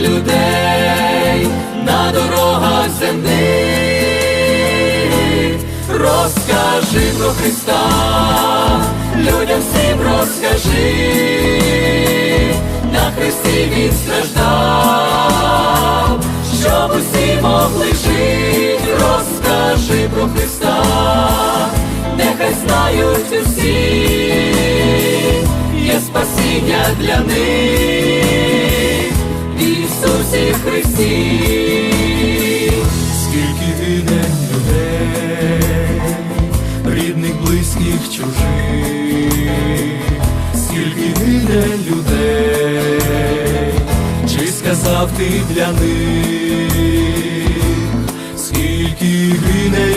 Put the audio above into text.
людей на дорогах земних, розкажи про Христа, людям всім розкажи, на Христі він страждав, щоб усі могли жити, розкажи про Христа, нехай знають усі, є спасіння для них. Ісусі Христі. Скільки гине людей, рідних, близьких, чужих, скільки гине людей, чи сказав ти для них, скільки гине